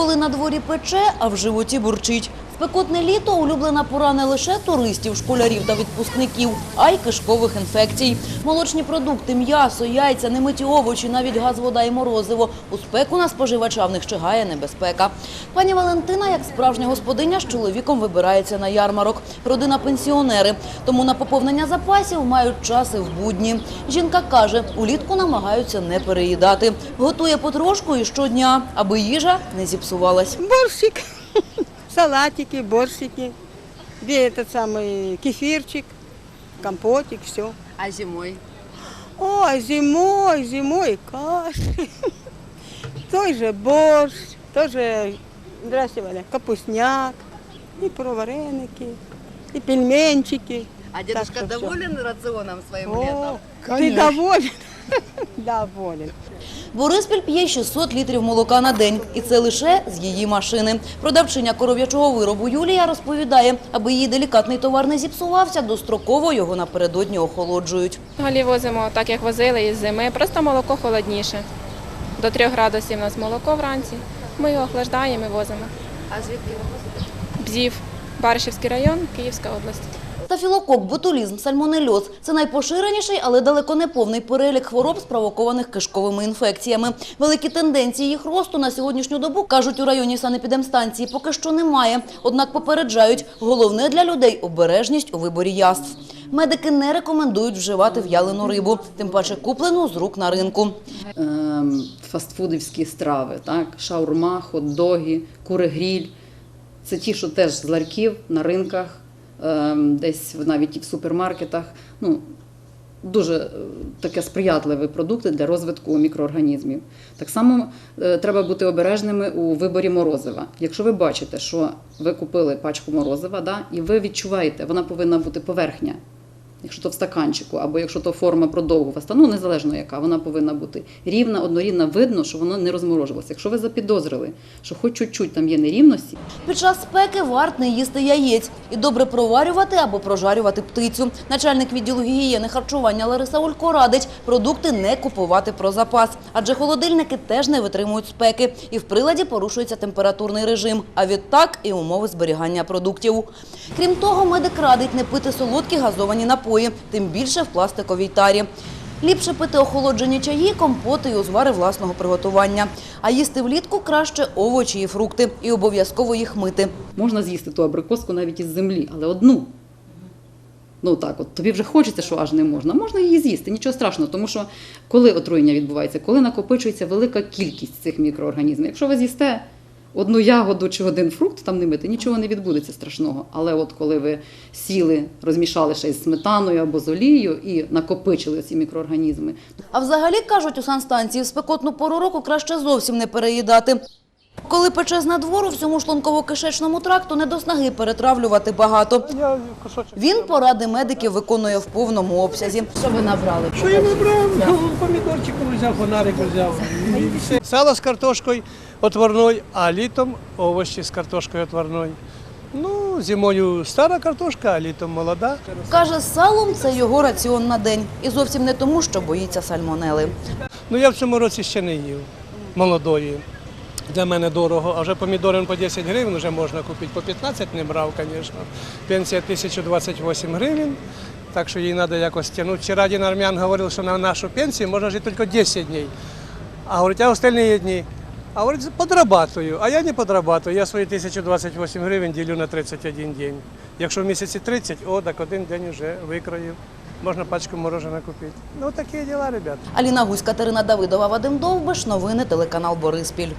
Коли на дворі пече, а в животі бурчить. Спекотне літо улюблена пора не лише туристів, школярів та відпускників, а й кишкових інфекцій. Молочні продукти, м'ясо, яйця, немиті овочі, навіть газ, вода і морозиво. У спеку на споживача в них чигає небезпека. Пані Валентина, як справжня господиня, з чоловіком вибирається на ярмарок. Родина пенсіонери. Тому на поповнення запасів мають час і в будні. Жінка каже, улітку намагаються не переїдати. Готує потрошку і щодня, аби їжа не зіпсувалась. Борщик, салатики, борщики, где этот самый кефирчик, компотик, все. А зимой? Ой, зимой, зимой каши. Той же борщ, тоже, здрасте, Валя, капустняк, и про вареники, и пельменчики. А дедушка доволен рационом своим О, летом? ты доволен? Доволен. Бориспіль п'є 600 літрів молока на день. І це лише з її машини. Продавчиня коров'ячого виробу Юлія розповідає, аби її делікатний товар не зіпсувався, достроково його напередодні охолоджують. Взагалі возимо так, як возили із зими, просто молоко холодніше. До 3 градусів у нас молоко вранці. Ми його охлаждаємо і возимо. А звідки ви возите? Бзів, Баришівський район, Київська область. Стафілокок, ботулізм, сальмонельоз – це найпоширеніший, але далеко не повний перелік хвороб, спровокованих кишковими інфекціями. Великі тенденції їх росту на сьогоднішню добу, кажуть у районі санепідемстанції, поки що немає. Однак попереджають, головне для людей – обережність у виборі яств. Медики не рекомендують вживати в'ялену рибу, тим паче куплену з рук на ринку. ем, фастфудівські страви, так? шаурма, хот-доги, кури-гріль. Це ті, що теж з ларьків на ринках, ем, десь навіть і в супермаркетах. Ну, дуже е, таке сприятливі продукти для розвитку мікроорганізмів. Так само е, треба бути обережними у виборі морозива. Якщо ви бачите, що ви купили пачку морозива, да, і ви відчуваєте, вона повинна бути поверхня. Якщо то в стаканчику, або якщо то форма продовгуваста, ну незалежно яка, вона повинна бути рівна, однорідна, видно, що воно не розморожувалося. Якщо ви запідозрили, що хоч чуть-чуть там є нерівності, Під час спеки варт не їсти яєць і добре проварювати або прожарювати птицю. Начальник відділу гігієни харчування Лариса Олько радить продукти не купувати про запас, адже холодильники теж не витримують спеки і в приладі порушується температурний режим, а відтак і умови зберігання продуктів. Крім того, медик радить не пити солодкі газовані напої, тим більше в пластиковій тарі. Ліпше пити охолоджені чаї, компоти і узвари власного приготування. А їсти влітку краще овочі і фрукти. І обов'язково їх мити. можна з'їсти ту абрикоску навіть із землі, але одну. Ну так, от тобі вже хочеться, що аж не можна. Можна її з'їсти, нічого страшного, тому що коли отруєння відбувається, коли накопичується велика кількість цих мікроорганізмів. Якщо ви з'їсте одну ягоду чи один фрукт, там не мити, нічого не відбудеться страшного. Але от коли ви сіли, розмішали ще із сметаною або з олією і накопичили ці мікроорганізми, А взагалі, кажуть у санстанції, в спекотну пору року краще зовсім не переїдати. Коли пече з надвору, всьому шлунково-кишечному тракту не до снаги перетравлювати багато. Він поради медиків виконує в повному обсязі. Що ви набрали? Що я вибрав? Ну, помідорчик взяв, фонарик взяв. І все. Сало з картошкою отварною, а літом овочі з картошкою отварною. Ну, зимою стара картошка, а літом молода. Каже, з салом це його раціон на день. І зовсім не тому, що боїться сальмонели. Ну я в цьому році ще не їв молодої. Для мене дорого, а вже помідори по 10 гривень вже можна купити. По 15 не брав, звісно. Пенсія 1028 гривень, так що їй треба якось тягнути. Вчора один армян говорив, що на нашу пенсію можна жити тільки 10 днів. А говорить, а остальні дні? А говорить, подрабатую. А я не подрабатую. Я свої 1028 гривень ділю на 31 день. Якщо в місяці 30, о, так один день вже викроїв. Можна пачку мороженого купити. Ну такі діла, ребята. Аліна Гусь, Катерина Давидова, Вадим Довбиш. Новини телеканал Бориспіль.